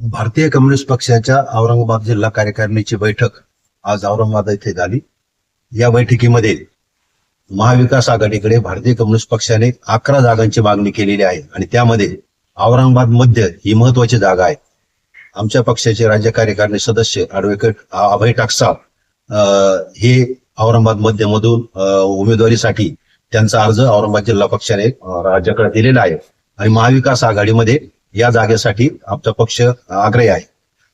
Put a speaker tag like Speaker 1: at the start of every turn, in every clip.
Speaker 1: भारतीय कम्युनिस्ट पक्षाच्या औरंगाबाद जिल्हा कार्यकारिणीची बैठक आज औरंगाबाद येथे झाली. या बैठकीमध्ये महाविकास आघाडीकडे भारतीय कम्युनिस्ट पक्षाने अकरा जागांची मागणी केलेली आहे आणि त्यामध्ये औरंगाबाद मध्य ही महत्वाची जागा आहे. आमच्या पक्षाचे राज्य कार्यकारिणी सदस्य ऍडव्होकेट अभय टाकसा हे औरंगाबाद मध्य मधून उमेदवारीसाठी त्यांचा अर्ज औरंगाबाद जिल्हा पक्षाने राज्याकडे दिलेला आहे. आणि महाविकास आघाडीमध्ये या जागेसाठी आमचा पक्ष आग्रही आहे.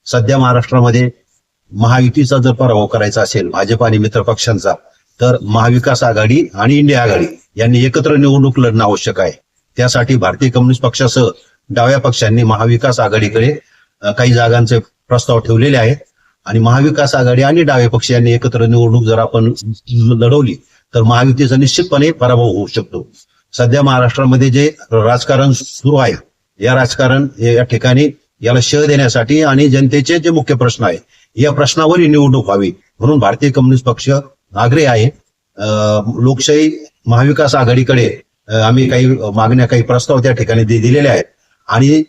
Speaker 1: सध्या महाराष्ट्रामध्ये महायुतीचा जर पराभव करायचा असेल भाजप आणि मित्र पक्षांचा तर महाविकास आघाडी आणि इंडिया आघाडी यांनी एकत्र निवडणूक लढणं आवश्यक आहे. त्यासाठी भारतीय कम्युनिस्ट पक्षासह डाव्या पक्षांनी महाविकास आघाडीकडे काही जागांचे प्रस्ताव ठेवलेले आहेत. आणि महाविकास आघाडी आणि डावे पक्ष यांनी एकत्र निवडणूक जर आपण लढवली तर महायुतीचा निश्चितपणे पराभव होऊ शकतो. सध्या महाराष्ट्रामध्ये जे राजकारण सुरू आहे या राजकारण या ठिकाणी याला शह देण्यासाठी आणि जनतेचे जे मुख्य प्रश्न आहे या प्रश्नावर ही निवडणूक व्हावी म्हणून भारतीय कम्युनिस्ट पक्ष आग्रही आहे. लोकशाही महाविकास आघाडीकडे आम्ही काही मागण्या काही प्रस्ताव त्या ठिकाणी दिलेले आहेत. आणि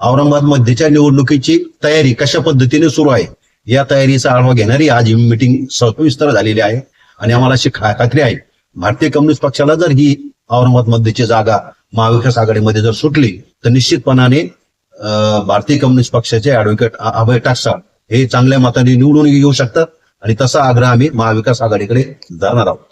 Speaker 1: औरंगाबाद मध्येच्या निवडणुकीची तयारी कशा पद्धतीने सुरू आहे या तयारीचा आढावा घेणारी आज ही मिटिंग सविस्तर झालेली आहे. आणि आम्हाला अशी खा- खात्री आहे भारतीय कम्युनिस्ट पक्षाला जर ही औरंगाबाद मध्येची जागा महाविकास आघाडीमध्ये जर सुटली तर निश्चितपणाने भारतीय कम्युनिस्ट पक्षाचे ऍडव्होकेट अभय टाकसाळ हे चांगल्या मताने निवडून येऊ शकतात. आणि तसा आग्रह आम्ही महाविकास आघाडीकडे धरणार आहोत.